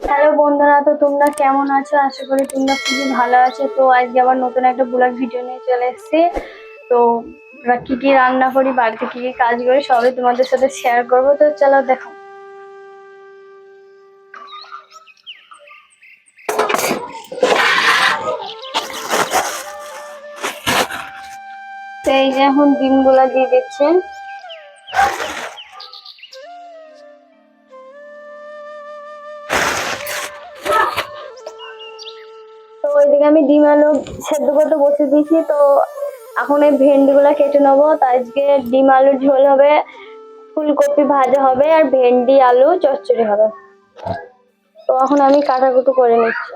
Hello বন্ধুরা, তো তোমরা কেমন আছো? আশা করি তোমরা খুবই ভালো আছো। তো আজকে আবার নতুন একটা ব্লগ ভিডিও নিয়ে চলে এসেছি। তো কি কি রান্না করি, বাড়িতে কি কি কাজ করি, সবই তোমাদের সাথে শেয়ার করব। তো চলো দেখো। এই যে এখন ডিমগুলা দিয়ে দিচ্ছে। ওইদিকে আমি ডিম আলু সেদ্ধ করতে বসে দিয়েছি, তো এখন এই ভেন্ডিগুলো কেটে নেব। তো আজকে ডিম আলুর ঝোল হবে, ফুলকপি ভাজা হবে আর ভেন্ডি আলু চচ্চড়ি হবে। তো এখন আমি কাটাকুটো করে নিচ্ছি।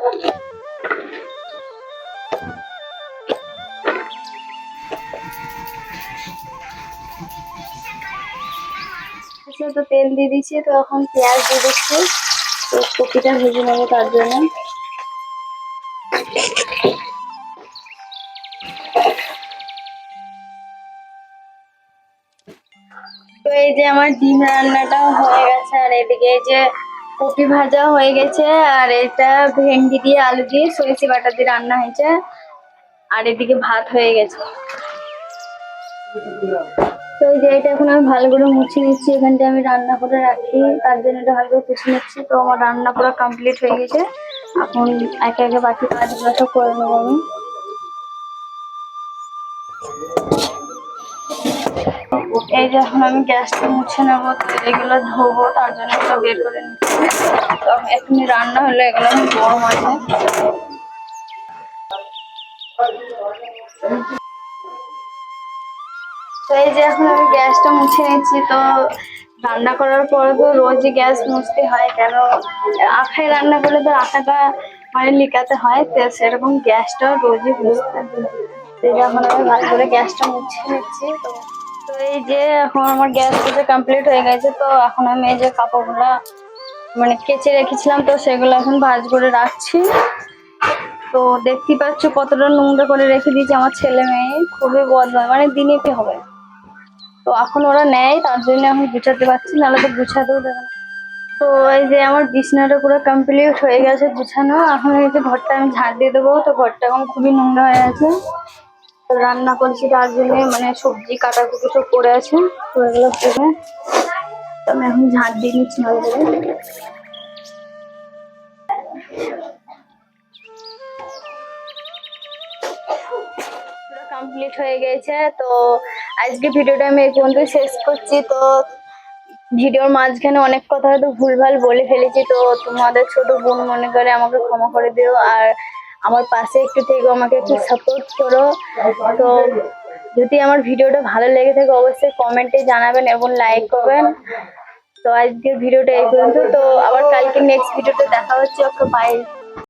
আচ্ছা তো তেল দিয়ে দিচ্ছি তো এখন পেঁয়াজ দিয়ে দিচ্ছি। তো কপিটা ভেজে নেব তার জন্য। তো এই যে আমার ডিম রান্নাটা হয়ে গেছে, আর এদিকে এই যে কপি ভাজা হয়ে গেছে, আর এটা ভেন্ডি দিয়ে আলু দিয়ে সরিষে বাটা দিয়ে রান্না হয়েছে, আর এদিকে ভাত হয়ে গেছে। তো এই যে এটা এখন আমি ভালো করে মুছে নিচ্ছি এখানটা আমি রান্না করে রাখি, তার জন্য এটা ভালো করে মুছে নিচ্ছি। তো আমার রান্না পুরো কমপ্লিট হয়ে গেছে, এখন একে একে বাকি কাজগুলো সব করে নেব আমি। এই যে এখন আমি গ্যাসটা মুছে নেব এগুলো ধোবো, তার জন্য এগুলো বের করে নিচ্ছি তো এখনই রান্না হলে, এগুলো এখন গরম আছে তো এই যে এখন আমি গ্যাসটা মুছে নিচ্ছি তো রান্না করার পরে তো রোজই গ্যাস মুছতে হয়, কেন? আখায় রান্না করলে তো আখাটা মানে লিকাতে হয়, তো সেরকম গ্যাসটা রোজই মুছতে হয়। এই যে এখন আমি ভালো করে গ্যাসটা মুছে নিচ্ছি, তো তো এই যে এখন আমার গ্যাস পুজো কমপ্লিট হয়ে গেছে, তো এখন আমি এই যে কাপড়গুলো মানে কেচে রেখেছিলাম, তো সেগুলো এখন ভাজ করে রাখছি। তো দেখতেই পাচ্ছ কতটা নোংরা করে রেখে দিয়েছে আমার ছেলে মেয়ে, খুবই বদমাই মানে দিনে কি হবে? তো এখন ওরা নেয়, তার জন্য এখন গুছাতে পারছি, নাহলে তো গুছাতেও দেবে না। তো এই যে আমার বিছনাটা পুরো কমপ্লিট হয়ে গেছে গুছানো, এখন এই যে ঘরটা আমি ঝাড় দিয়ে দেবো, তো ঘরটা এখন খুবই নোংরা হয়ে আছে। রান্না করছি তার জন্য মানে সবজি কাটাকুটি সব পড়ে আছে আমি এখন ঝাড় দিয়ে নিচ্ছি কমপ্লিট হয়ে গেছে, তো আজকে ভিডিওটা আমি এই পর্যন্ত শেষ করছি। তো ভিডিওর মাঝখানে অনেক কথা হয়তো ভুলভাল বলে ফেলেছি, তো তোমাদের ছোট বোন মনে করে আমাকে ক্ষমা করে দিও। আর আমার পাশে একটু থেকে, আমাকে একটু সাপোর্ট করো। তো যদি আমার ভিডিওটা ভালো লেগে থাকে, অবশ্যই কমেন্টে জানাবেন এবং লাইক করবেন। তো আজকের ভিডিওটা এই পর্যন্ত। তো আবার কালকে নেক্সট ভিডিওতে দেখা হচ্ছে ওকে বাই